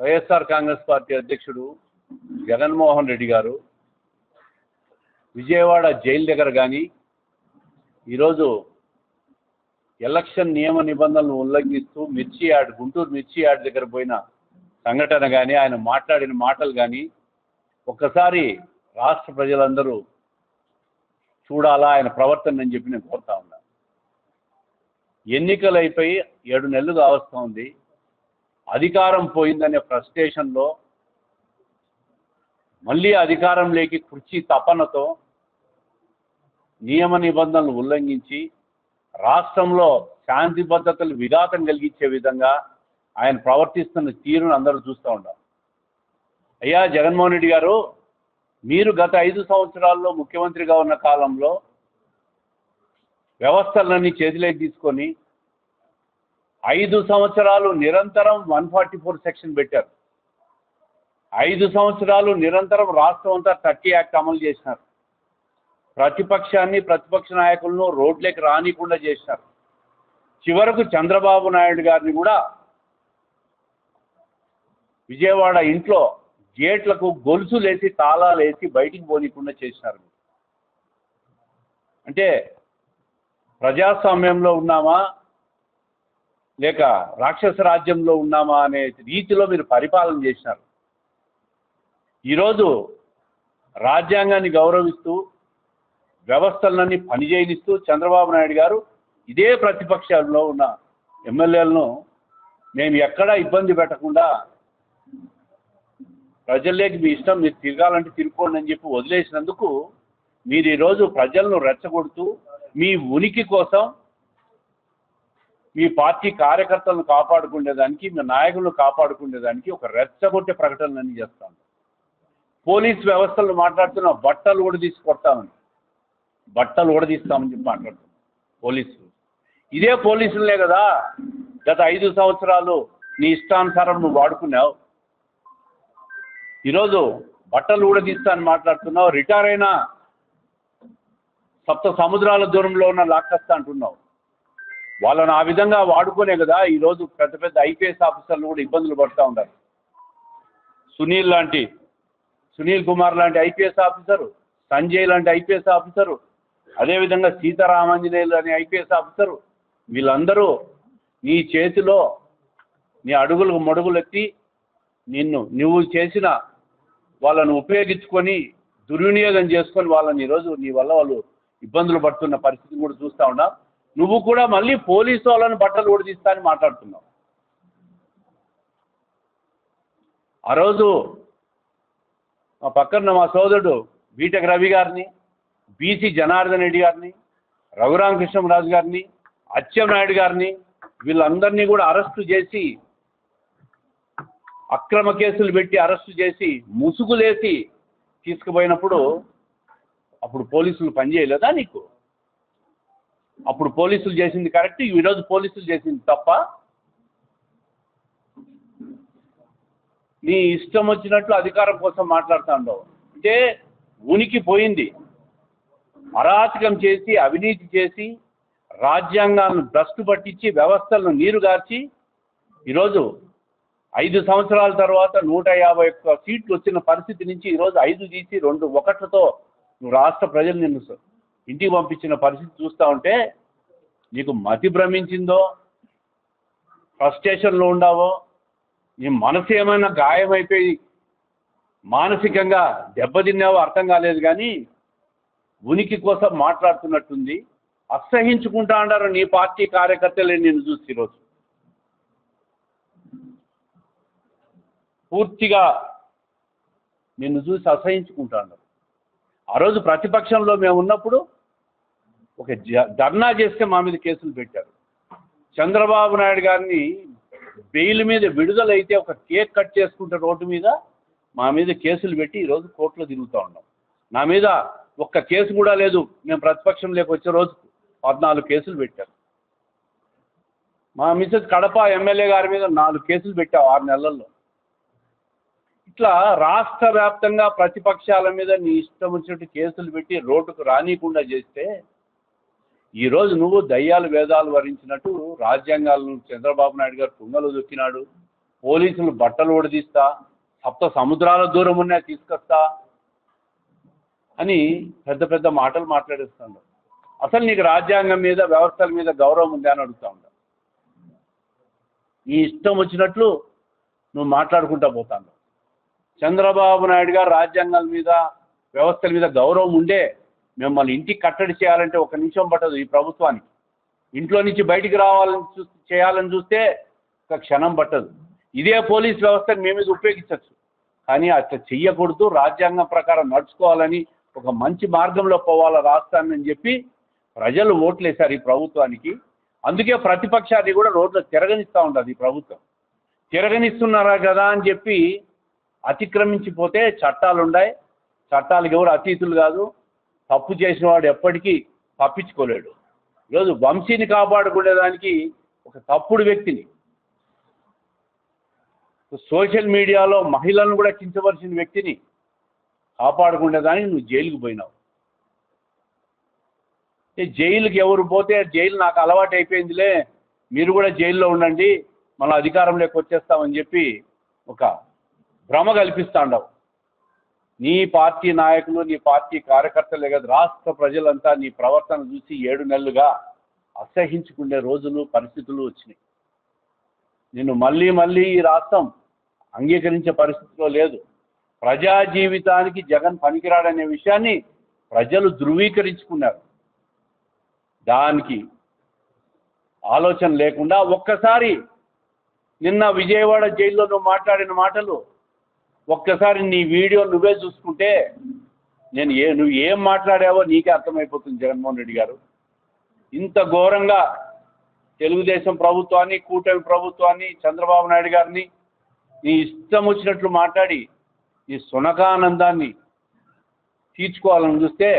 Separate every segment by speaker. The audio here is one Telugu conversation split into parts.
Speaker 1: వైఎస్ఆర్ కాంగ్రెస్ పార్టీ అధ్యక్షుడు జగన్మోహన్ రెడ్డి గారు విజయవాడ జైలు దగ్గర కానీ ఈరోజు ఎలక్షన్ నియమ నిబంధనలను ఉల్లంఘిస్తూ మిర్చి యార్డ్ గుంటూరు మిర్చి యార్డ్ దగ్గర పోయిన సంఘటన కానీ ఆయన మాట్లాడిన మాటలు కానీ ఒక్కసారి రాష్ట్ర ప్రజలందరూ చూడాలా ఆయన ప్రవర్తన అని చెప్పి నేను కోరుతా ఉన్నా. ఎన్నికలు అయిపోయి ఏడు నెలలు కావస్తూ ఉంది. అధికారం పోయిందనే ఫ్రస్ట్రేషన్లో మళ్ళీ అధికారంలోకి కుర్చీ తపనతో నియమ నిబంధనలు ఉల్లంఘించి రాష్ట్రంలో శాంతి భద్రతలు విఘాతం కలిగించే విధంగా ఆయన ప్రవర్తిస్తున్న తీరును అందరూ చూస్తూ ఉంటారు అయ్యా జగన్మోహన్ రెడ్డి గారు మీరు గత ఐదు సంవత్సరాల్లో ముఖ్యమంత్రిగా ఉన్న కాలంలో వ్యవస్థలన్నీ చేతిలోకి తీసుకొని ఐదు సంవత్సరాలు నిరంతరం వన్ ఫార్టీ ఫోర్ సెక్షన్ పెట్టారు. ఐదు సంవత్సరాలు నిరంతరం రాష్ట్రం అంతా థర్టీ యాక్ట్ అమలు చేసినారు. ప్రతిపక్షాన్ని ప్రతిపక్ష నాయకులను రోడ్లకి రానికుండా చేసినారు. చివరకు చంద్రబాబు నాయుడు గారిని కూడా విజయవాడ ఇంట్లో గేట్లకు గొలుసులేసి తాళాలు వేసి బయటికి పోనీకుండా చేసినారు. అంటే ప్రజాస్వామ్యంలో ఉన్నామా? లేక రాక్షస రాజ్యంలో ఉన్నామా అనే రీతిలో మీరు పరిపాలన చేసినారు. ఈరోజు రాజ్యాంగాన్ని గౌరవిస్తూ వ్యవస్థలన్నీ పనిచేయనిస్తూ చంద్రబాబు నాయుడు గారు ఇదే ప్రతిపక్షాల్లో ఉన్న ఎమ్మెల్యేలను మేము ఎక్కడా ఇబ్బంది పెట్టకుండా ప్రజల్లోకి మీ ఇష్టం మీరు తిరగాలంటే తిరుక్కోండి అని చెప్పి వదిలేసినందుకు మీరు ఈరోజు ప్రజలను రెచ్చగొడుతూ మీ ఉనికి కోసం మీ పార్టీ కార్యకర్తలను కాపాడుకునేదానికి మీ నాయకులను కాపాడుకునేదానికి ఒక రెచ్చగొట్టే ప్రకటనలన్నీ చేస్తాను పోలీస్ వ్యవస్థలు మాట్లాడుతున్న బట్టలు కూడా తీసి కొడతామని. బట్టలు కూడా తీస్తామని చెప్పి మాట్లాడుతున్నాం పోలీసులు. ఇదే పోలీసులే కదా గత ఐదు సంవత్సరాలు నీ ఇష్టానుసారం నువ్వు వాడుకున్నావు. ఈరోజు బట్టలు కూడా తీస్తానని మాట్లాడుతున్నావు రిటైర్ అయినా సప్త సముద్రాల దూరంలో ఉన్న లాక్కస్తా అంటున్నావు. వాళ్ళని ఆ విధంగా వాడుకునే కదా ఈరోజు పెద్ద పెద్ద ఐపీఎస్ ఆఫీసర్లు కూడా ఇబ్బందులు పడుతూ ఉన్నారు. సునీల్ లాంటి సునీల్ కుమార్ లాంటి ఐపీఎస్ ఆఫీసరు సంజయ్ లాంటి ఐపీఎస్ ఆఫీసరు అదేవిధంగా సీతారామాంజనేయులు అనే ఐపీఎస్ ఆఫీసరు వీళ్ళందరూ నీ చేతిలో నీ అడుగులకు మడుగులెత్తి నిన్ను నువ్వు చేసిన వాళ్ళను ఉపయోగించుకొని దుర్వినియోగం చేసుకొని వాళ్ళని ఈరోజు నీ వల్ల వాళ్ళు ఇబ్బందులు పడుతున్న పరిస్థితి కూడా చూస్తూ ఉన్నాం. నువ్వు కూడా మళ్ళీ పోలీసు వాళ్ళని బట్టలు ఊడదీస్తా అని మాట్లాడుతున్నావు. ఆ రోజు మా పక్కన మా సోదరుడు బీటెక్ రవి గారిని బీసీ జనార్దన్ రెడ్డి గారిని రఘురామకృష్ణరాజు గారిని అచ్చెన్నాయుడు గారిని వీళ్ళందరినీ కూడా అరెస్టు చేసి అక్రమ కేసులు పెట్టి అరెస్టు చేసి ముసుగులేసి తీసుకుపోయినప్పుడు అప్పుడు పోలీసులు పనిచేయలేదా నీకు? అప్పుడు పోలీసులు చేసింది కరెక్ట్ ఈరోజు పోలీసులు చేసింది తప్ప నీ ఇష్టం వచ్చినట్లు అధికారం కోసం మాట్లాడుతూ ఉండవు అంటే ఉనికి పోయింది. అరాచకం చేసి అవినీతి చేసి రాజ్యాంగాలను భ్రష్టు పట్టించి వ్యవస్థలను నీరుగార్చి ఈరోజు ఐదు సంవత్సరాల తర్వాత నూట యాభై ఒక్క సీట్లు వచ్చిన పరిస్థితి నుంచి ఈరోజు ఐదు తీసి రెండు ఒకట్లతో నువ్వు రాష్ట్ర ప్రజలు నిన్ను ఇంటికి పంపించిన పరిస్థితి చూస్తూ ఉంటే నీకు మతి భ్రమించిందో ఫ్రస్ట్రేషన్లో ఉండావో నీ మనసు ఏమైనా గాయమైపోయి మానసికంగా దెబ్బతిన్నావో అర్థం కాలేదు కానీ ఉనికి కోసం మాట్లాడుతున్నట్టుంది. అసహించుకుంటా అన్నారు నీ పార్టీ కార్యకర్తలే నేను చూసి ఈరోజు. పూర్తిగా నిన్ను చూసి అసహించుకుంటా అన్నారు ఆ రోజు ప్రతిపక్షంలో మేము ఉన్నప్పుడు ఒక ధర్నా చేస్తే మా మీద కేసులు పెట్టారు. చంద్రబాబు నాయుడు గారిని బెయిల్ మీద విడుదలైతే ఒక కేక్ కట్ చేసుకుంటే రోడ్డు మీద మా మీద కేసులు పెట్టి ఈరోజు కోర్టులో తిరుగుతూ ఉన్నాం. నా మీద ఒక్క కేసు కూడా లేదు. మేము ప్రతిపక్షంలోకి వచ్చే రోజు పద్నాలుగు కేసులు పెట్టారు. మా మిసెస్ కడప ఎమ్మెల్యే గారి మీద నాలుగు కేసులు పెట్టావు ఆరు నెలల్లో. ఇట్లా రాష్ట్ర వ్యాప్తంగా ప్రతిపక్షాల మీద నీ ఇష్టం వచ్చినట్టు కేసులు పెట్టి రోడ్డుకు రానియకుండా చేస్తే ఈరోజు నువ్వు దయ్యాలు వేదాలు వరించినట్టు రాజ్యాంగాలను చంద్రబాబు నాయుడు గారు తుంగలు దొక్కినాడు. పోలీసులు బట్టలు ఊడదీస్తా సప్త సముద్రాల దూరం ఉన్నా తీసుకొస్తా అని పెద్ద పెద్ద మాటలు మాట్లాడేస్తున్నాడు అసలు నీకు రాజ్యాంగం మీద వ్యవస్థల మీద గౌరవం ఉందా అని అడుగుతా ఉంటా నీ ఇష్టం వచ్చినట్లు నువ్వు మాట్లాడుకుంటా పోతాను చంద్రబాబు నాయుడు గారు రాజ్యాంగాల మీద వ్యవస్థల మీద గౌరవం ఉండే మిమ్మల్ని ఇంటికి కట్టడి చేయాలంటే ఒక నిమిషం పట్టదు ఈ ప్రభుత్వానికి. ఇంట్లో నుంచి బయటికి రావాలని చూ చేయాలని చూస్తే ఒక క్షణం పట్టదు. ఇదే పోలీస్ వ్యవస్థను మీ మీద ఉపయోగించవచ్చు కానీ అట్లా చెయ్యకూడదు. రాజ్యాంగం ప్రకారం నడుచుకోవాలని ఒక మంచి మార్గంలో పోవాల రాష్ట్రాన్ని చెప్పి ప్రజలు ఓట్లేశారు ఈ ప్రభుత్వానికి. అందుకే ప్రతిపక్షాన్ని కూడా రోడ్లు తిరగనిస్తూ ఉండదు ఈ ప్రభుత్వం. తిరగనిస్తున్నారా కదా అని చెప్పి అతిక్రమించిపోతే చట్టాలు ఉన్నాయి చట్టాలకు ఎవరు అతీతులు కాదు. తప్పు చేసిన వాడు ఎప్పటికీ తప్పించుకోలేడు. ఈరోజు వంశీని కాపాడుకునేదానికి ఒక తప్పుడు వ్యక్తిని. సోషల్ మీడియాలో మహిళలను కూడా కించవలసిన వ్యక్తిని కాపాడుకునేదానికి నువ్వు జైలుకు పోయినావు. జైలుకి ఎవరు పోతే జైలు నాకు అలవాటు అయిపోయిందిలే మీరు కూడా జైల్లో ఉండండి మన అధికారంలోకి వచ్చేస్తామని చెప్పి ఒక భ్రమ కల్పిస్తాండవు. నీ పార్టీ నాయకులు నీ పార్టీ కార్యకర్తలే కదా రాష్ట్ర ప్రజలంతా నీ ప్రవర్తన చూసి ఏడు నెలలుగా అసహించుకునే రోజులు పరిస్థితులు వచ్చినాయి. నిన్ను మళ్ళీ మళ్ళీ ఈ రాష్ట్రం అంగీకరించే పరిస్థితిలో లేదు. ప్రజా జీవితానికి జగన్ పనికిరాడనే విషయాన్ని ప్రజలు ధృవీకరించుకున్నారు. దానికి ఆలోచన లేకుండా ఒక్కసారి నిన్న విజయవాడ జైల్లో నువ్వు మాట్లాడిన మాటలు ఒక్కసారి నీ వీడియో నువ్వే చూసుకుంటే నేను ఏ నువ్వు ఏం మాట్లాడావో నీకే అర్థమైపోతుంది జగన్మోహన్ రెడ్డి గారు. ఇంత ఘోరంగా తెలుగుదేశం ప్రభుత్వాన్ని కూటమి ప్రభుత్వాన్ని చంద్రబాబు నాయుడు గారిని నీ ఇష్టం వచ్చినట్లు మాట్లాడి నీ సునకానందాన్ని తీర్చుకోవాలని చూస్తే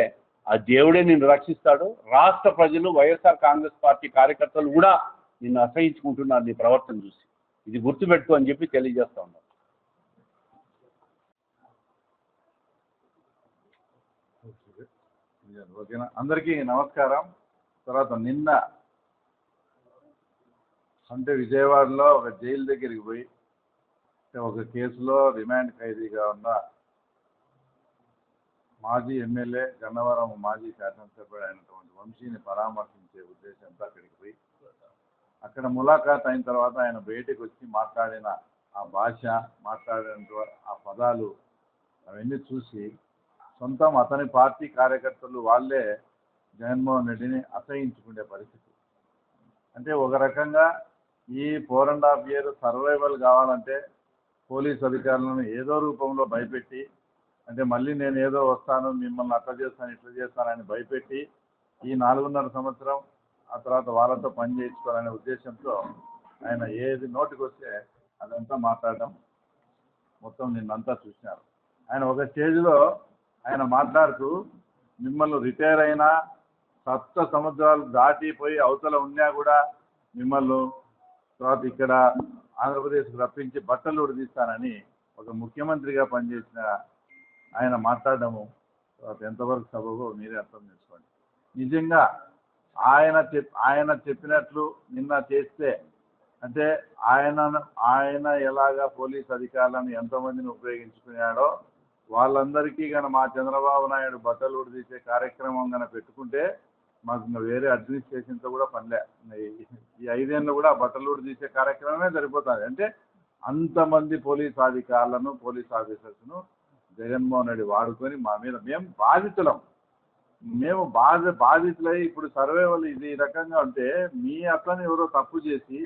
Speaker 1: ఆ దేవుడే నిన్ను రక్షిస్తాడు. రాష్ట్ర ప్రజలు వైఎస్ఆర్ కాంగ్రెస్ పార్టీ కార్యకర్తలు కూడా నిన్ను అసహించుకుంటున్నారు నీ ప్రవర్తన చూసి. ఇది గుర్తుపెట్టుకో అని చెప్పి తెలియజేస్తా ఉన్నాను.
Speaker 2: ఓకేనా? అందరికీ నమస్కారం. తర్వాత నిన్న అంటే విజయవాడలో ఒక జైలు దగ్గరికి పోయి ఒక కేసులో రిమాండ్ ఖైదీగా ఉన్న మాజీ ఎమ్మెల్యే గన్నవరం మాజీ శాసనసభ్యుడు అయినటువంటి వంశీని పరామర్శించే ఉద్దేశంతో అక్కడికి పోయి అక్కడ ములాఖాత్ అయిన తర్వాత ఆయన బయటకు వచ్చి మాట్లాడిన ఆ భాష మాట్లాడిన ఆ పదాలు అవన్నీ చూసి సొంతం అతని పార్టీ కార్యకర్తలు వాళ్ళే జగన్మోహన్ రెడ్డిని అసహించుకునే పరిస్థితి. అంటే ఒక రకంగా ఈ four and half year survival కావాలంటే పోలీస్ అధికారులను ఏదో రూపంలో భయపెట్టి అంటే మళ్ళీ నేను ఏదో వస్తాను మిమ్మల్ని అట్లా చేస్తాను ఇట్లా చేస్తానని భయపెట్టి ఈ నాలుగున్నర సంవత్సరం ఆ తర్వాత వాళ్ళతో పని చేయించుకోవాలనే ఉద్దేశంతో ఆయన ఏది నోటికి వస్తే అదంతా మాట్లాడడం మొత్తం నిన్నంతా చూసినారు. ఆయన ఒక స్టేజ్లో ఆయన మాట్లాడుతూ మిమ్మల్ని రిటైర్ అయినా సప్త సముద్రాలు దాటిపోయి అవతల ఉన్నా కూడా మిమ్మల్ని తర్వాత ఇక్కడ ఆంధ్రప్రదేశ్కు రప్పించి బట్టలు ఉడిదిస్తానని ఒక ముఖ్యమంత్రిగా పనిచేసిన ఆయన మాట్లాడము తర్వాత ఎంతవరకు సబబో మీరే అర్థం చేసుకోండి. నిజంగా ఆయన చెప్ ఆయన చెప్పినట్లు నిన్న చేస్తే అంటే ఆయన ఆయన ఎలాగా పోలీస్ అధికారులను ఎంతమందిని ఉపయోగించుకున్నాడో వాళ్ళందరికీ కానీ మా చంద్రబాబు నాయుడు బట్టలు ఉడిదీసే కార్యక్రమం కానీ పెట్టుకుంటే మాకు ఇంకా వేరే అడ్మినిస్ట్రేషన్తో కూడా పనిలే ఈ- ఐదేళ్ళు కూడా బట్టలు ఉడిదీసే కార్యక్రమమే సరిపోతుంది. అంటే అంతమంది పోలీస్ అధికారులను పోలీస్ ఆఫీసర్స్ను జగన్మోహన్ రెడ్డి వాడుకొని మా మీద మేము బాధితులం. మేము బాధ బాధితులై ఇప్పుడు సర్వేవల్ ఇది ఈ రకంగా ఉంటే మీ అతను ఎవరో తప్పు చేసి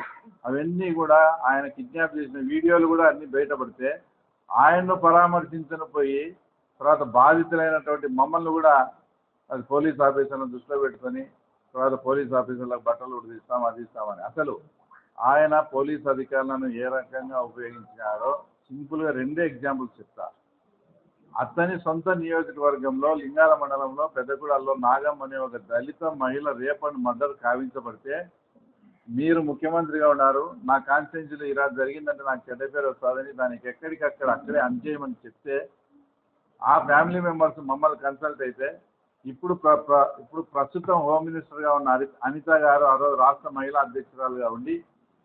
Speaker 2: అవన్నీ కూడా ఆయన కిడ్నాప్ చేసిన వీడియోలు కూడా అన్ని బయటపడితే ఆయన్ను పరామర్శించను పోయి తర్వాత బాధితులైనటువంటి మమ్మల్ని కూడా అది పోలీస్ ఆఫీసర్లను దృష్టిలో పెట్టుకొని తర్వాత పోలీస్ ఆఫీసర్లకు బట్టలు ఉడిదిస్తాం అది ఇస్తామని అసలు ఆయన పోలీస్ అధికారులను ఏ రకంగా ఉపయోగించినారో సింపుల్గా రెండే ఎగ్జాంపుల్స్ చెప్తా. అతని సొంత నియోజకవర్గంలో లింగాల మండలంలో పెద్దగూడలో నాగం అనే ఒక దళిత మహిళ రేపటి మర్డర్ కావించబడితే మీరు ముఖ్యమంత్రిగా ఉన్నారు నా కాన్స్టిట్యున్సీలో ఇలా జరిగిందంటే నాకు చెడ్డ పేరు వస్తుందని దానికి ఎక్కడికక్కడ అక్కడే అందజేయమని చెప్తే ఆ ఫ్యామిలీ మెంబర్స్ మమ్మల్ని కన్సల్ట్ అయితే ఇప్పుడు ప్ర ప్ర- ఇప్పుడు ప్రస్తుతం హోమ్ మినిస్టర్గా ఉన్న హరి అనిత గారు ఆ రోజు రాష్ట్ర మహిళా అధ్యక్షురాలుగా ఉండి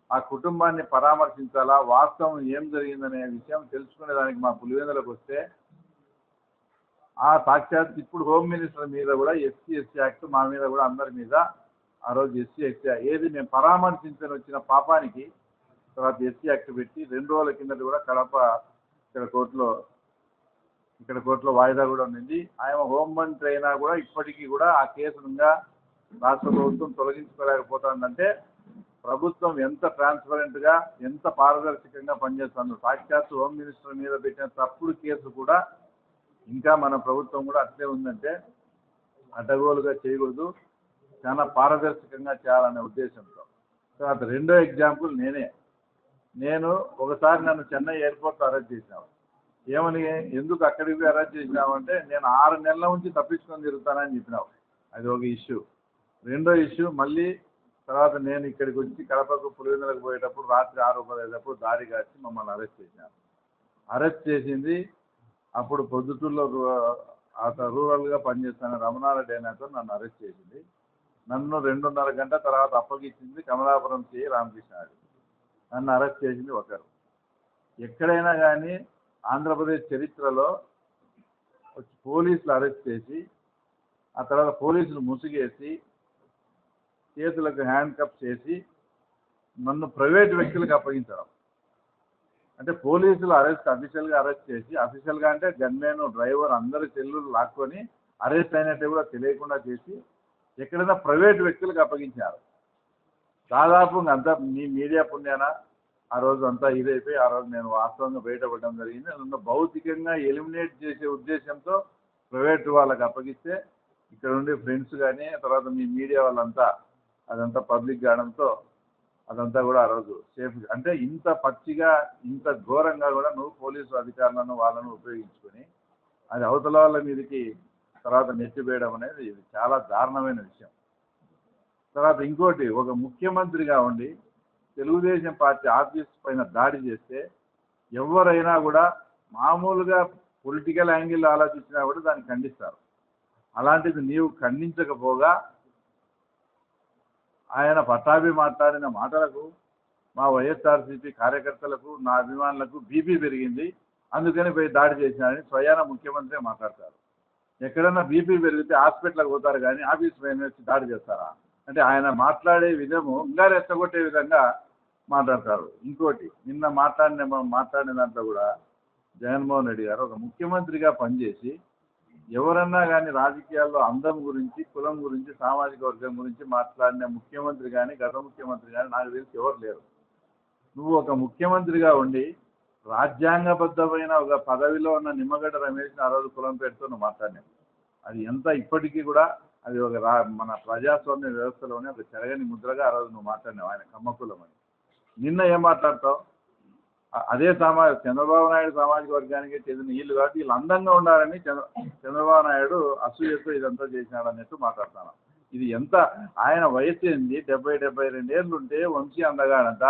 Speaker 2: ఆ కుటుంబాన్ని పరామర్శించాలా వాస్తవం ఏం జరిగిందనే విషయం తెలుసుకునే దానికి మా పులివెందులకు వస్తే ఆ సాక్షాత్ ఇప్పుడు హోమ్ మినిస్టర్ మీద కూడా ఎస్సీ ఎస్సీ యాక్ట్ మా మీద కూడా అందరి మీద ఆ రోజు ఎస్సీ యాక్ట్ ఏది మేము పరామర్శించని వచ్చిన పాపానికి తర్వాత ఎస్సీ యాక్ట్ పెట్టి రెండు రోజుల కిందట కూడా కడప ఇక్కడ కోర్టులో ఇక్కడ కోర్టులో వాయిదా కూడా ఉండింది. ఆయన హోంమంత్రి అయినా కూడా ఇప్పటికీ కూడా ఆ కేసునుగా రాష్ట్ర ప్రభుత్వం తొలగించుకోలేకపోతుందంటే ప్రభుత్వం ఎంత ట్రాన్స్పరెంట్గా ఎంత పారదర్శకంగా పనిచేస్తుందో సాక్షాత్ హోమ్ మినిస్టర్ మీద పెట్టిన తప్పుడు కేసు కూడా ఇంకా మన ప్రభుత్వం కూడా అట్లే ఉందంటే అడ్డగోలుగా చేయకూడదు. చాలా పారదర్శకంగా చేయాలనే ఉద్దేశంతో. తర్వాత రెండో ఎగ్జాంపుల్ నేనే. నేను ఒకసారి నన్ను చెన్నై ఎయిర్పోర్ట్లో అరెస్ట్ చేశాను. ఏమని ఎందుకు అక్కడికి పోయి అరెస్ట్ చేసినావంటే నేను ఆరు నెలల నుంచి తప్పించుకొని తిరుగుతానని చెప్పినావు. అది ఒక ఇష్యూ. రెండో ఇష్యూ మళ్ళీ తర్వాత నేను ఇక్కడికి వచ్చి కడపకు పులివెందులకు పోయేటప్పుడు రాత్రి ఆరు పదేటప్పుడు దారి కాచి మమ్మల్ని అరెస్ట్ చేశాను అరెస్ట్ చేసింది అప్పుడు పొద్దుటూరులో అతను రూరల్గా పనిచేస్తున్న రమణారెడ్డి అయినాక నన్ను అరెస్ట్ చేసింది. నన్ను రెండున్నర గంట తర్వాత అప్పగించింది కమలాపురం సి రామకృష్ణారెడ్డి. నన్ను అరెస్ట్ చేసింది ఒకరు. ఎక్కడైనా కానీ ఆంధ్రప్రదేశ్ చరిత్రలో పోలీసులు అరెస్ట్ చేసి ఆ తర్వాత పోలీసులు ముసుగేసి చేతులకు హ్యాండ్ కప్ చేసి నన్ను ప్రైవేట్ వ్యక్తులకు అప్పగించడం. అంటే పోలీసులు అరెస్ట్ అఫీషియల్గా అరెస్ట్ చేసి అఫీషియల్గా అంటే గన్మెన్ డ్రైవర్ అందరి సెల్లులు లాక్కొని అరెస్ట్ అయినట్టు కూడా తెలియకుండా చేసి ఎక్కడైనా ప్రైవేట్ వ్యక్తులకు అప్పగించారు. దాదాపు అంతా మీ మీడియా పుణ్యాన ఆ రోజు అంతా ఇదైపోయి ఆ రోజు నేను వాస్తవంగా బయటపడడం జరిగింది. నన్ను భౌతికంగా ఎలిమినేట్ చేసే ఉద్దేశంతో ప్రైవేట్ వాళ్ళకి అప్పగిస్తే ఇక్కడ ఉండే ఫ్రెండ్స్ కానీ తర్వాత మీ మీడియా వాళ్ళంతా అదంతా పబ్లిక్ కావడంతో అదంతా కూడా ఆ రోజు సేఫ్ అంటే ఇంత పచ్చిగా ఇంత ఘోరంగా కూడా నువ్వు పోలీసు అధికారులను వాళ్ళను ఉపయోగించుకొని అది అవతల వాళ్ళ మీదకి తర్వాత నెట్టివేయడం అనేది ఇది చాలా దారుణమైన విషయం. తర్వాత ఇంకోటి ఒక ముఖ్యమంత్రిగా ఉండి తెలుగుదేశం పార్టీ ఆఫీస్ పైన దాడి చేస్తే ఎవరైనా కూడా మామూలుగా పొలిటికల్ యాంగిల్ ఆలోచించినా కూడా దాన్ని ఖండిస్తారు. అలాంటిది నీవు ఖండించకపోగా ఆయన పట్టాభి మాట్లాడిన మాటలకు మా వైఎస్ఆర్సీపీ కార్యకర్తలకు నా అభిమానులకు బీపీ పెరిగింది అందుకని పోయి దాడి చేసినారని స్వయాన ముఖ్యమంత్రి మాట్లాడతారు. ఎక్కడైనా బీపీ పెరిగితే హాస్పిటల్కి పోతారు కానీ ఆఫీస్ పైన వచ్చి దాడి చేస్తారా? అంటే ఆయన మాట్లాడే విధము ఇంకా రెచ్చగొట్టే విధంగా మాట్లాడతారు. ఇంకోటి నిన్న మాట్లాడిన మాట్లాడిన దాంట్లో కూడా జగన్మోహన్ రెడ్డి గారు ఒక ముఖ్యమంత్రిగా పనిచేసి ఎవరన్నా కానీ రాజకీయాల్లో అందం గురించి కులం గురించి సామాజిక వర్గం గురించి మాట్లాడిన ముఖ్యమంత్రి కానీ గత ముఖ్యమంత్రి కానీ నాకు తెలిసి ఎవరు లేరు. నువ్వు ఒక ముఖ్యమంత్రిగా ఉండి రాజ్యాంగబద్ధమైన ఒక పదవిలో ఉన్న నిమ్మగడ్డ రమేష్ ఆ రోజు కులం పేరుతో నువ్వు అది ఎంత ఇప్పటికీ కూడా అది ఒక రా మన ప్రజాస్వామ్య వ్యవస్థలోనే ఒక చెరగని ముద్రగా ఆ రోజు నువ్వు మాట్లాడినావు ఆయన కమ్మకులం అని. నిన్న ఏం మాట్లాడతావు? అదే సమాజ చంద్రబాబు నాయుడు సామాజిక వర్గానికి చెందిన వీళ్ళు కాబట్టి వీళ్ళు అందంగా ఉండాలని చంద్ర చంద్రబాబు నాయుడు అసూయతో ఇదంతా చేసినాడు అన్నట్టు మాట్లాడుతున్నాను ఇది ఎంత ఆయన వయసు ఏంది? డెబ్బై డెబ్బై రెండేళ్ళు ఉంటే వంశీ అందగాడంట.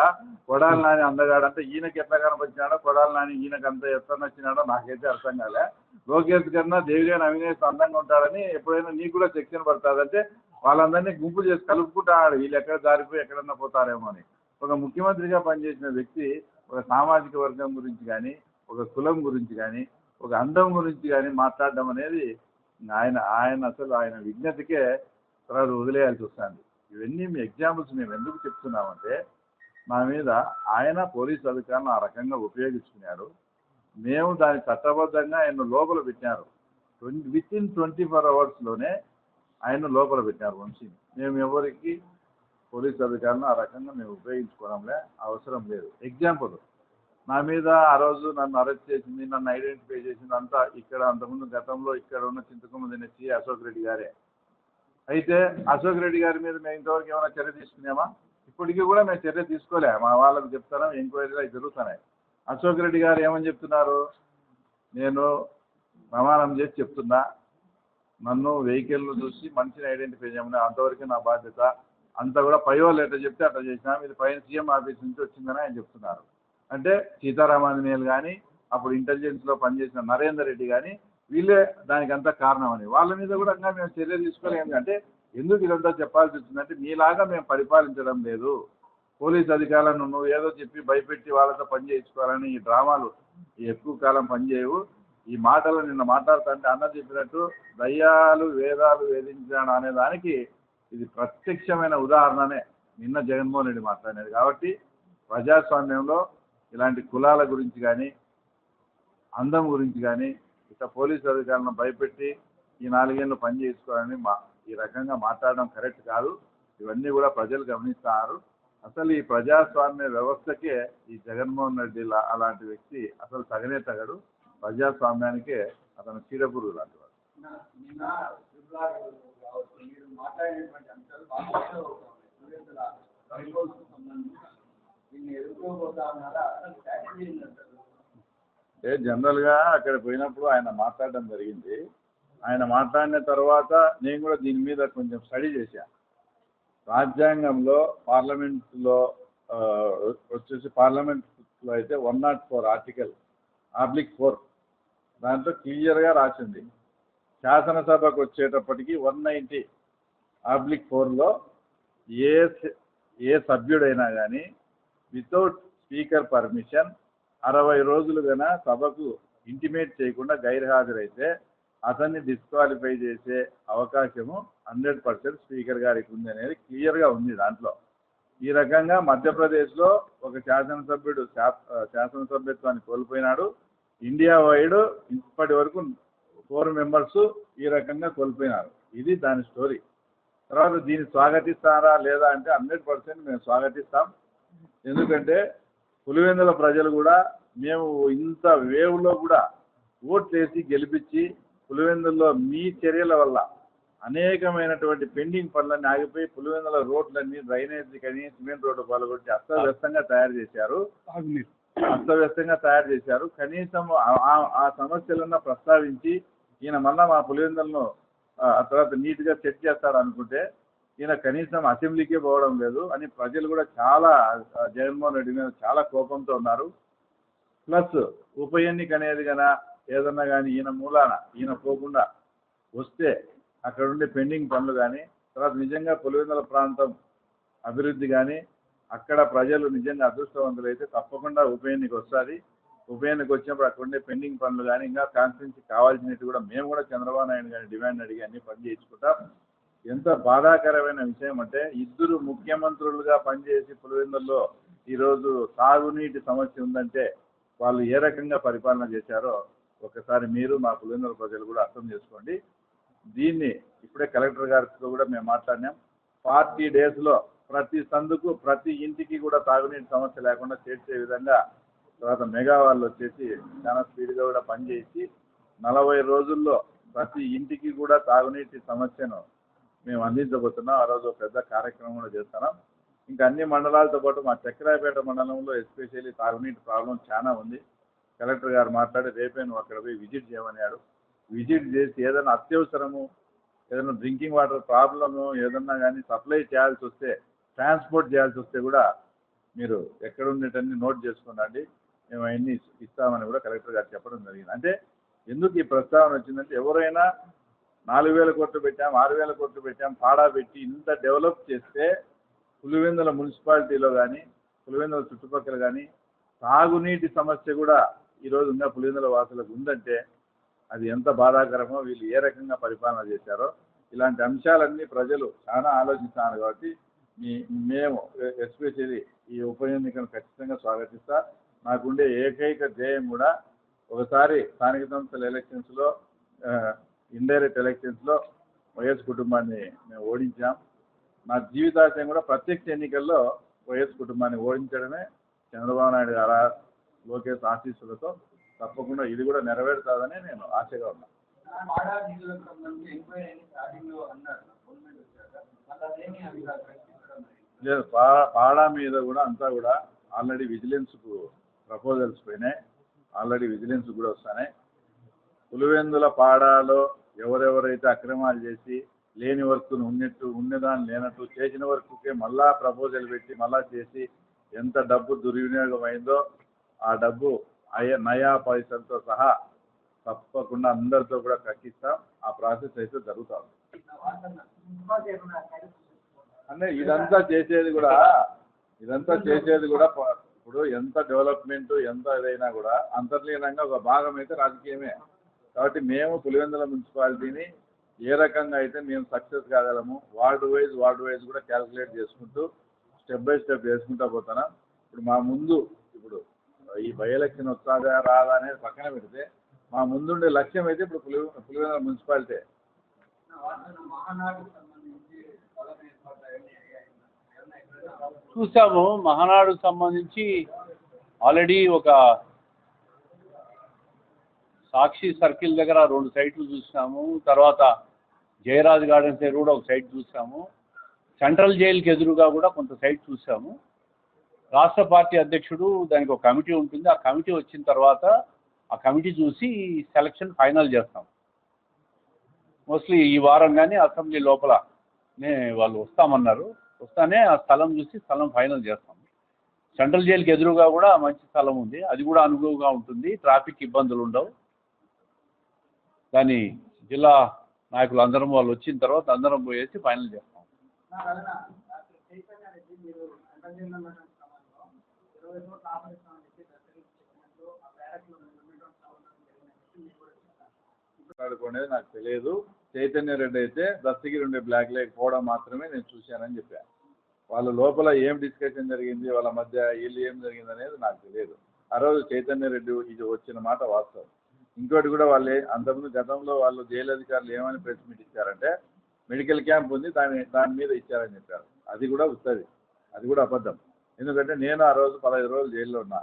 Speaker 2: కొడాలి నాని అందగాడంట ఈయనకి ఎట్లా కనపచ్చినాడో కొడాలి నాని ఈయనకి అంత ఎట్లా నచ్చినాడో నాకైతే అర్థం కాలే. లోకేష్ కన్నా దేవిగాని అవినేష్ అందంగా ఉంటాడని ఎప్పుడైనా నీకు కూడా సెక్షన్ పడతాదంటే వాళ్ళందరినీ గుంపు చేసి కలుపుకుంటాడు వీళ్ళు ఎక్కడ దారిపోయి ఎక్కడన్నా పోతారేమో అని. ఒక ముఖ్యమంత్రిగా పనిచేసిన వ్యక్తి ఒక సామాజిక వర్గం గురించి కానీ ఒక కులం గురించి కానీ ఒక అందం గురించి కానీ మాట్లాడడం అనేది ఆయన ఆయన అసలు ఆయన విజ్ఞతకే తర్వాత వదిలేయాల్సి వస్తుంది. ఇవన్నీ మీ ఎగ్జాంపుల్స్ మేము ఎందుకు చెప్తున్నామంటే మా మీద ఆయన పోలీసు అధికారులను ఆ రకంగా ఉపయోగించుకున్నారు. మేము దాని చట్టబద్ధంగా ఆయన లోపల పెట్టినారు twenty with in twenty four అవర్స్లోనే ఆయన లోపల పెట్టినారు వంశీని మేము ఎవరికి పోలీస్ అధికారులను ఆ రకంగా మేము ఉపయోగించుకోవడంలే అవసరం లేదు. ఎగ్జాంపుల్ నా మీద ఆ రోజు నన్ను అరెస్ట్ చేసింది నన్ను ఐడెంటిఫై చేసింది అంతా ఇక్కడ అంతకుముందు గతంలో ఇక్కడ ఉన్న చింతకుముందు నచ్చి అశోక్ రెడ్డి గారే. అయితే అశోక్ రెడ్డి గారి మీద మేము ఇంతవరకు ఏమైనా చర్య తీసుకున్నామా? ఇప్పటికీ కూడా మేము చర్య తీసుకోలే. మా వాళ్ళకి చెప్తాను ఎంక్వైరీలు అవి జరుగుతున్నాయి. అశోక్ రెడ్డి గారు ఏమని చెప్తున్నారు? నేను ప్రమాణం చేసి చెప్తున్నా. నన్ను వెహికల్ను చూసి మనిషిని ఐడెంటిఫై చేయమని అంతవరకు నా బాధ్యత. అంతా కూడా పై వాళ్ళు ఎట్లా చెప్తే అట్లా చేసినాం ఇది పైన సీఎం ఆఫీస్ నుంచి వచ్చిందని ఆయన చెప్తున్నారు. అంటే సీతారామాంజనేయులు కానీ అప్పుడు ఇంటెలిజెన్స్లో పనిచేసిన నరేందర్ రెడ్డి కానీ వీళ్ళే దానికి అంతా కారణం అని వాళ్ళ మీద కూడా ఇంకా మేము చర్య తీసుకోలేము. అంటే ఎందుకు ఇదంతా చెప్పాల్సి వచ్చిందంటే మీలాగా మేము పరిపాలించడం లేదు. పోలీస్ అధికారులను నువ్వు ఏదో చెప్పి భయపెట్టి వాళ్ళతో పని చేయించుకోవాలని ఈ డ్రామాలు ఎక్కువ కాలం పనిచేయవు. ఈ మాటలు నిన్న మాట్లాడుతుంటే అన్న చెప్పినట్టు దయ్యాలు వేదాలు వేధించాడు అనే దానికి ఇది ప్రత్యక్షమైన ఉదాహరణనే నిన్న జగన్మోహన్ రెడ్డి మాట్లాడినది కాబట్టి ప్రజాస్వామ్యంలో ఇలాంటి కులాల గురించి కానీ అందం గురించి కానీ ఇట్లా పోలీసు అధికారులను భయపెట్టి ఈ నాలుగేళ్ళు పని చేసుకోవాలని మా ఈ రకంగా మాట్లాడడం కరెక్ట్ కాదు. ఇవన్నీ కూడా ప్రజలు గమనిస్తున్నారు అసలు ఈ ప్రజాస్వామ్య వ్యవస్థకే ఈ జగన్మోహన్ రెడ్డి అలాంటి వ్యక్తి అసలు తగనే తగడు. ప్రజాస్వామ్యానికే అతను చీడపురుగు లాంటి వాడు.
Speaker 3: మాట్లాడినటువంటి
Speaker 2: అంటే జనరల్గా అక్కడ పోయినప్పుడు ఆయన మాట్లాడడం జరిగింది. ఆయన మాట్లాడిన తర్వాత నేను కూడా దీని మీద కొంచెం స్టడీ చేశాను రాజ్యాంగంలో పార్లమెంట్లో వచ్చేసి పార్లమెంట్లో అయితే one not four article oblique four దాంట్లో క్లియర్గా రాసింది. శాసనసభకు వచ్చేటప్పటికి వన్ నైంటీ ఆబ్లిక్ ఫోర్లో ఏ ఏ సభ్యుడైనా కానీ వితౌట్ స్పీకర్ పర్మిషన్ అరవై రోజులు గన సభకు ఇంటిమేట్ చేయకుండా గైర్హాజరైతే అతన్ని డిస్క్వాలిఫై చేసే అవకాశము హండ్రెడ్ పర్సెంట్ స్పీకర్ గారికి ఉంది అనేది క్లియర్గా ఉంది దాంట్లో. ఈ రకంగా మధ్యప్రదేశ్లో ఒక శాసనసభ్యుడు శాసనసభ్యత్వాన్ని కోల్పోయినాడు. ఇండియా వైడ్ ఇప్పటి వరకు ఫోర్ మెంబర్స్ ఈ రకంగా కోల్పోయినారు. ఇది దాని స్టోరీ తర్వాత దీన్ని స్వాగతిస్తారా లేదా అంటే హండ్రెడ్ పర్సెంట్ మేము స్వాగతిస్తాం. ఎందుకంటే పులివెందుల ప్రజలు కూడా మేము ఇంత వేవ్లో కూడా ఓట్లేసి గెలిపించి పులివెందుల్లో మీ చర్యల వల్ల అనేకమైనటువంటి పెండింగ్ పనులన్నీ ఆగిపోయి పులివెందుల రోడ్లన్నీ డ్రైనేజీ కానీ సిమెంట్ రోడ్డు పాల్గొట్టి అస్తవ్యస్తంగా తయారు చేశారు. అస్తవ్యస్తంగా తయారు చేశారు. కనీసం ఆ- సమస్యలన్నా ప్రస్తావించి ఈయన మళ్ళా మా పులివెందులను తర్వాత నీట్గా సెట్ చేస్తాడు అనుకుంటే ఈయన కనీసం అసెంబ్లీకే పోవడం లేదు అని ప్రజలు కూడా చాలా జగన్మోహన్ రెడ్డి మీద చాలా కోపంతో ఉన్నారు. ప్లస్ ఉప ఎన్నిక అనేది కన ఏదన్నా కానీ ఈయన మూలాన ఈయన పోకుండా వస్తే అక్కడ ఉండే పెండింగ్ పనులు కానీ తర్వాత నిజంగా పులివెందుల ప్రాంతం అభివృద్ధి కానీ అక్కడ ప్రజలు నిజంగా అదృష్టవంతులైతే తప్పకుండా ఉప ఎన్నిక వస్తుంది. ఉప ఎన్నిక వచ్చినప్పుడు అక్కడ ఉండే పెండింగ్ పనులు కానీ ఇంకా కాన్స్టిట్యూన్సీ కావాల్సినట్టు కూడా మేము కూడా చంద్రబాబు నాయుడు గారి డిమాండ్ అడిగి అన్ని పని చేయించుకుంటాం. ఎంత బాధాకరమైన విషయం అంటే ఇద్దరు ముఖ్యమంత్రులుగా పనిచేసి పులివెందుల్లో ఈరోజు తాగునీటి సమస్య ఉందంటే వాళ్ళు ఏ రకంగా పరిపాలన చేశారో ఒకసారి మీరు మా పులివెందుల ప్రజలు కూడా అర్థం చేసుకోండి. దీన్ని ఇప్పుడే కలెక్టర్ గారితో కూడా మేము మాట్లాడినాం. ఫార్టీ డేస్లో ప్రతి సందుకు ప్రతి ఇంటికి కూడా తాగునీటి సమస్య లేకుండా చేర్చే విధంగా తర్వాత మెగా వాళ్ళు వచ్చేసి చాలా స్పీడ్గా కూడా పనిచేసి నలభై రోజుల్లో ప్రతి ఇంటికి కూడా తాగునీటి సమస్యను మేము అందించబోతున్నాం ఆ రోజు ఒక పెద్ద కార్యక్రమం కూడా చేస్తున్నాం ఇంకా అన్ని మండలాలతో పాటు మా చక్రాయపేట మండలంలో ఎస్పెషల్లీ తాగునీటి ప్రాబ్లం చాలా ఉంది. కలెక్టర్ గారు మాట్లాడి రేపే నువ్వు అక్కడ పోయి విజిట్ చేయమన్నాడు. విజిట్ చేసి ఏదైనా అత్యవసరము ఏదైనా డ్రింకింగ్ వాటర్ ప్రాబ్లము ఏదన్నా కానీ సప్లై చేయాల్సి వస్తే ట్రాన్స్పోర్ట్ చేయాల్సి వస్తే కూడా మీరు ఎక్కడ ఉండేటన్ని నోట్ చేసుకోనండి మేము అవన్నీ ఇస్తామని కూడా కలెక్టర్ గారు చెప్పడం జరిగింది. అంటే ఎందుకు ఈ ప్రస్తావన వచ్చిందంటే ఎవరైనా నాలుగు వేల కోట్లు పెట్టాం ఆరు వేల కోట్లు పెట్టాం పాడా పెట్టి ఇంత డెవలప్ చేస్తే పులివెందుల మున్సిపాలిటీలో కానీ పులివెందుల చుట్టుపక్కల కానీ తాగునీటి సమస్య కూడా ఈరోజు ఉన్న పులివెందుల వాసులకు ఉందంటే అది ఎంత బాధాకరమో వీళ్ళు ఏ రకంగా పరిపాలన చేశారో. ఇలాంటి అంశాలన్నీ ప్రజలు చాలా ఆలోచిస్తున్నారు కాబట్టి మీ మేము ఎస్పెషల్లీ ఈ ఉప ఎన్నికను ఖచ్చితంగా స్వాగతిస్తా. నాకుండే ఏకైక ధ్యేయం కూడా ఒకసారి స్థానిక సంస్థల ఎలక్షన్స్లో ఇండైరెక్ట్ ఎలక్షన్స్లో వైఎస్ కుటుంబాన్ని మేము ఓడించాం. నా జీవితాశయం కూడా ప్రత్యక్ష ఎన్నికల్లో వైఎస్ కుటుంబాన్ని ఓడించడమే చంద్రబాబు నాయుడు గారు లోకేష్ ఆశీస్సులతో తప్పకుండా ఇది కూడా నెరవేరుతుందని నేను ఆశగా ఉన్నాను
Speaker 3: లేదు.
Speaker 2: పాడా మీద కూడా అంతా కూడా ఆల్రెడీ విజిలెన్స్కు ప్రపోజల్స్ పోయినాయి. ఆల్రెడీ విజిలెన్స్ కూడా వస్తున్నాయి పులివెందుల పాడాలో ఎవరెవరైతే అక్రమాలు చేసి లేని వర్క్ను ఉన్నట్టు ఉన్నదాన్ని లేనట్టు చేసిన వర్క్కే మళ్ళా ప్రపోజల్ పెట్టి మళ్ళా చేసి ఎంత డబ్బు దుర్వినియోగం అయిందో ఆ డబ్బు అయ్యే నయా పైసలతో సహా తప్పకుండా అందరితో కూడా కక్కిస్తాం ఆ ప్రాసెస్ అయితే జరుగుతుంది అంటే ఇదంతా చేసేది కూడా ఇదంతా చేసేది కూడా ఇప్పుడు ఎంత డెవలప్మెంట్ ఎంత ఇదైనా కూడా అంతర్లీనంగా ఒక భాగం అయితే రాజకీయమే. కాబట్టి మేము పులివెందుల మున్సిపాలిటీని ఏ రకంగా అయితే మేము సక్సెస్ కాగలము వార్డు వైజ్ వార్డు వైజ్ కూడా క్యాల్కులేట్ చేసుకుంటూ స్టెప్ బై స్టెప్ చేసుకుంటా పోతున్నాం ఇప్పుడు మా ముందు ఇప్పుడు ఈ బై ఎలక్షన్ వస్తుందా రాదా అనేది పక్కన పెడితే మా ముందుండే లక్ష్యం అయితే ఇప్పుడు పులి పులివెందుల మున్సిపాలిటీ.
Speaker 1: చూసాము మహానాడుకు సంబంధించి ఆల్రెడీ ఒక సాక్షి సర్కిల్ దగ్గర రెండు సైట్లు చూసినాము తర్వాత జయరాజ్ గార్డెన్స్ దగ్గర కూడా ఒక సైట్ చూసాము. సెంట్రల్ జైలుకి ఎదురుగా కూడా కొంత సైట్ చూసాము. రాష్ట్ర పార్టీ అధ్యక్షుడు దానికి ఒక కమిటీ ఉంటుంది. ఆ కమిటీ వచ్చిన తర్వాత ఆ కమిటీ చూసి సెలక్షన్ ఫైనల్ చేస్తాం. మోస్ట్లీ ఈ వారం కానీ అసెంబ్లీ లోపల వాళ్ళు వస్తామన్నారు. వస్తానే ఆ స్థలం చూసి స్థలం ఫైనల్ చేస్తాం. సెంట్రల్ జైలుకి ఎదురుగా కూడా మంచి స్థలం ఉంది. అది కూడా అనుగుణంగా ఉంటుంది. ట్రాఫిక్ ఇబ్బందులు ఉండవు. దాని జిల్లా నాయకులు అందరం వాళ్ళు వచ్చిన తర్వాత అందరం పోయేసి ఫైనల్ చేస్తాం.
Speaker 2: మాట్లాడుకునేది నాకు తెలియదు. చైతన్య రెడ్డి అయితే దస్తగిరి ఉండే బ్లాక్ లేక్ పోవడం మాత్రమే నేను చూశానని చెప్పాను. వాళ్ళ లోపల ఏం డిస్కషన్ జరిగింది వాళ్ళ మధ్య వీళ్ళు ఏం జరిగింది అనేది నాకు తెలియదు. ఆ రోజు చైతన్య రెడ్డి ఇది వచ్చిన మాట వాస్తవం. ఇంకోటి కూడా వాళ్ళు అంతకుముందు గతంలో వాళ్ళు జైలు అధికారులు ఏమని ప్రెస్ మీట్ ఇచ్చారంటే మెడికల్ క్యాంప్ ఉంది దాని దాని మీద ఇచ్చారని చెప్పారు. అది కూడా వస్తుంది. అది కూడా అబద్ధం. ఎందుకంటే నేను ఆ రోజు పదహైదు రోజులు జైల్లో ఉన్నా.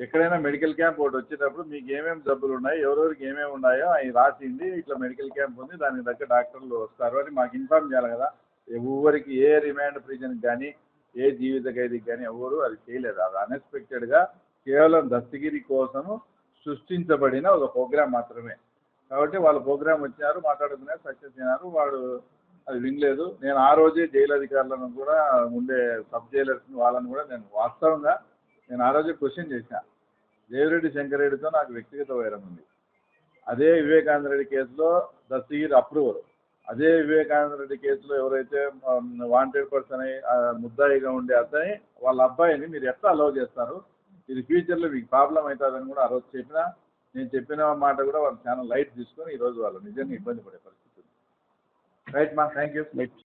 Speaker 2: ఎక్కడైనా మెడికల్ క్యాంప్ ఒకటి వచ్చేటప్పుడు మీకు ఏమేమి జబ్బులు ఉన్నాయి ఎవరెవరికి ఏమేమి ఉన్నాయో అవి రాసింది ఇట్లా మెడికల్ క్యాంప్ ఉంది దానికి దగ్గర డాక్టర్లు వస్తారు అని మాకు ఇన్ఫార్మ్ చేయాలి కదా. ఎవరికి ఏ రిమాండ్ ప్రిజన్కి కానీ ఏ జీవిత ఖైదీకి కానీ ఎవరు అది చేయలేదు. అది అన్ఎక్స్పెక్టెడ్గా కేవలం దస్తగిరి కోసము సృష్టించబడిన ఒక ప్రోగ్రామ్ మాత్రమే. కాబట్టి వాళ్ళ ప్రోగ్రామ్ వచ్చినారు మాట్లాడుకున్నారు సక్సెస్ అయినారు. వాడు అది వినలేదు. నేను ఆ రోజే జైలు అధికారులను కూడా ఉండే సబ్ జైలర్స్ వాళ్ళని కూడా నేను వాస్తవంగా నేను ఆ రోజే క్వశ్చన్ చేసిన దేవిరెడ్డి శంకరెడ్డితో నాకు వ్యక్తిగత వైరం ఉంది. అదే వివేకానంద రెడ్డి కేసులో దస్తగిరి అప్రూవర్ అదే వివేకానంద రెడ్డి కేసులో ఎవరైతే వాంటెడ్ పర్సన్ అయి ముద్దాయిగా ఉండే అతని వాళ్ళ అబ్బాయిని మీరు ఎట్లా అలౌ చేస్తారు? ఇది ఫ్యూచర్లో మీకు ప్రాబ్లం అవుతుందని కూడా ఆ రోజు చెప్పినా నేను చెప్పిన మాట కూడా వాళ్ళు చాలా లైట్ తీసుకొని ఈరోజు వాళ్ళు నిజంగా ఇబ్బంది పడే పరిస్థితి ఉంది. రైట్ మా థ్యాంక్ యూ